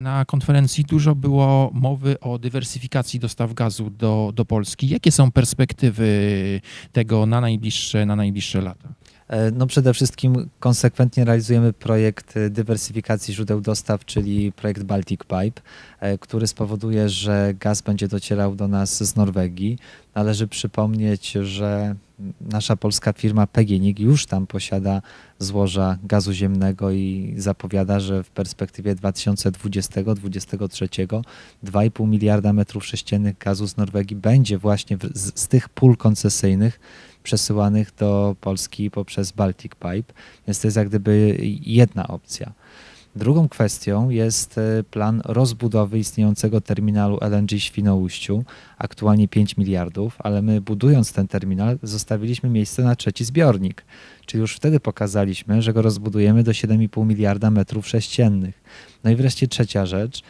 Na konferencji dużo było mowy o dywersyfikacji dostaw gazu do, do Polski. Jakie są perspektywy tego na najbliższe, na najbliższe lata? E, No przede wszystkim konsekwentnie realizujemy projekt e, dywersyfikacji źródeł dostaw, czyli projekt Baltic Pipe, e, który spowoduje, że gaz będzie docierał do nas z Norwegii. Należy przypomnieć, że nasza polska firma PGNiG już tam posiada złoża gazu ziemnego i zapowiada, że w perspektywie 2020-2023 2,5 miliarda metrów sześciennych gazu z Norwegii będzie właśnie z, z tych pól koncesyjnych przesyłanych do Polski poprzez Baltic Pipe, więc to jest jak gdyby jedna opcja. Drugą kwestią jest e, plan rozbudowy istniejącego terminalu LNG Świnoujściu, aktualnie 5 miliardów, ale my budując ten terminal zostawiliśmy miejsce na trzeci zbiornik, czyli już wtedy pokazaliśmy, że go rozbudujemy do 7,5 miliarda metrów sześciennych. No i wreszcie trzecia rzecz,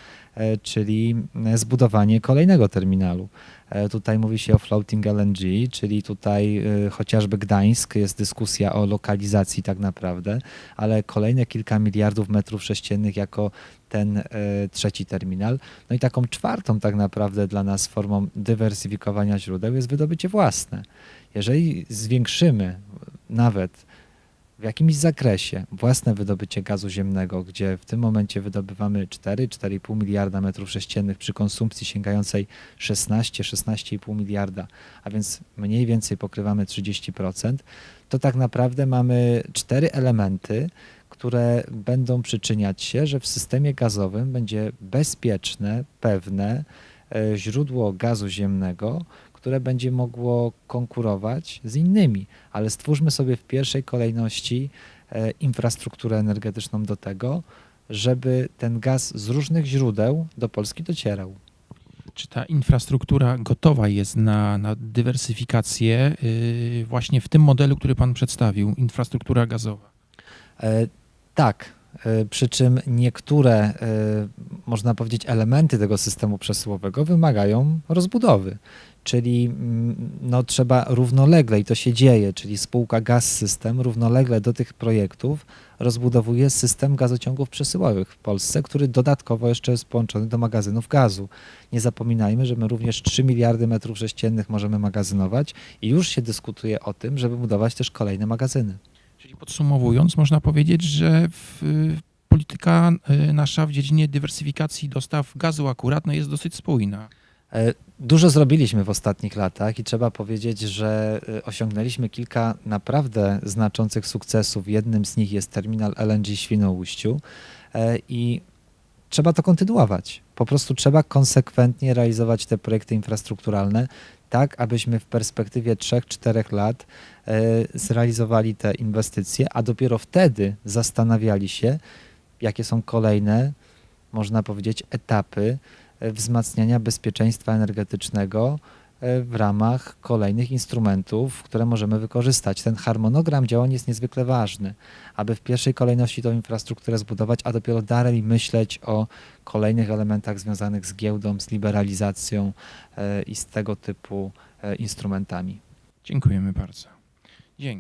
czyli e, zbudowanie kolejnego terminalu. E, Tutaj mówi się o floating LNG, czyli tutaj e, chociażby Gdańsk, jest dyskusja o lokalizacji tak naprawdę, ale kolejne kilka miliardów metrów sześciennych jako ten e, trzeci terminal. No i taką czwartą tak naprawdę dla nas formą dywersyfikowania źródeł jest wydobycie własne. Jeżeli zwiększymy nawet w jakimś zakresie własne wydobycie gazu ziemnego, gdzie w tym momencie wydobywamy 4-4,5 miliarda metrów sześciennych przy konsumpcji sięgającej 16-16,5 miliarda, a więc mniej więcej pokrywamy 30%, to tak naprawdę mamy cztery elementy, które będą przyczyniać się, że w systemie gazowym będzie bezpieczne, pewne źródło gazu ziemnego, które będzie mogło konkurować z innymi. Ale stwórzmy sobie w pierwszej kolejności e, infrastrukturę energetyczną do tego, żeby ten gaz z różnych źródeł do Polski docierał. Czy ta infrastruktura gotowa jest na, na dywersyfikację yy, właśnie w tym modelu, który Pan przedstawił, infrastruktura gazowa? E, Tak, e, przy czym niektóre, e, można powiedzieć, elementy tego systemu przesyłowego wymagają rozbudowy. Czyli mm, no, trzeba równolegle, i to się dzieje, czyli spółka Gaz System równolegle do tych projektów rozbudowuje system gazociągów przesyłowych w Polsce, który dodatkowo jeszcze jest połączony do magazynów gazu. Nie zapominajmy, że my również 3 miliardy metrów sześciennych możemy magazynować i już się dyskutuje o tym, żeby budować też kolejne magazyny. Czyli podsumowując, można powiedzieć, że w, polityka y, nasza w dziedzinie dywersyfikacji dostaw gazu akurat no, jest dosyć spójna. E, Dużo zrobiliśmy w ostatnich latach i trzeba powiedzieć, że e, osiągnęliśmy kilka naprawdę znaczących sukcesów. Jednym z nich jest terminal LNG Świnoujściu e, i trzeba to kontynuować. Po prostu trzeba konsekwentnie realizować te projekty infrastrukturalne, tak abyśmy w perspektywie 3-4 lat e, zrealizowali te inwestycje, a dopiero wtedy zastanawiali się, jakie są kolejne, można powiedzieć, etapy e, wzmacniania bezpieczeństwa energetycznego e, w ramach kolejnych instrumentów, które możemy wykorzystać. Ten harmonogram działań jest niezwykle ważny, aby w pierwszej kolejności tą infrastrukturę zbudować, a dopiero dalej myśleć o kolejnych elementach związanych z giełdą, z liberalizacją e, i z tego typu instrumentami. Dziękujemy bardzo. Dzięki.